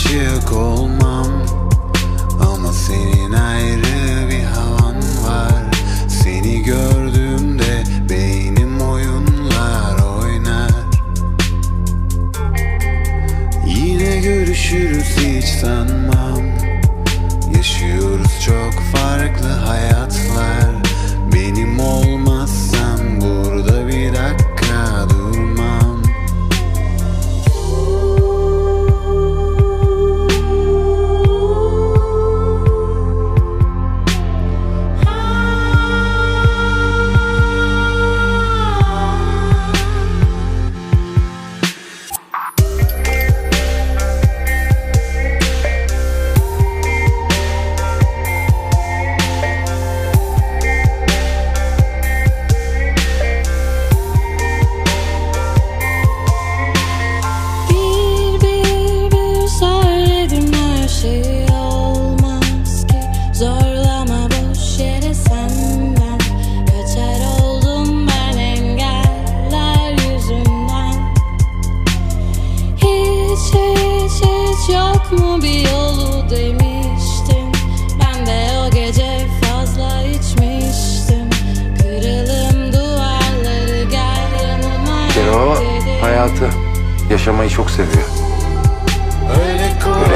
aşık olmam. Ama senin ayrı bir havan var. Seni gördüğümde beynim oyunlar oynar. Yine görüşürüz hiç sanmam. Yaşıyoruz çok farklı hayatlar yok mu bir yolu demiştim Ben de o gece fazla içmiştim Kırılım duvarları gel yanıma Kero dedim. hayatı yaşamayı çok seviyor. Öyle kolay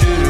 should've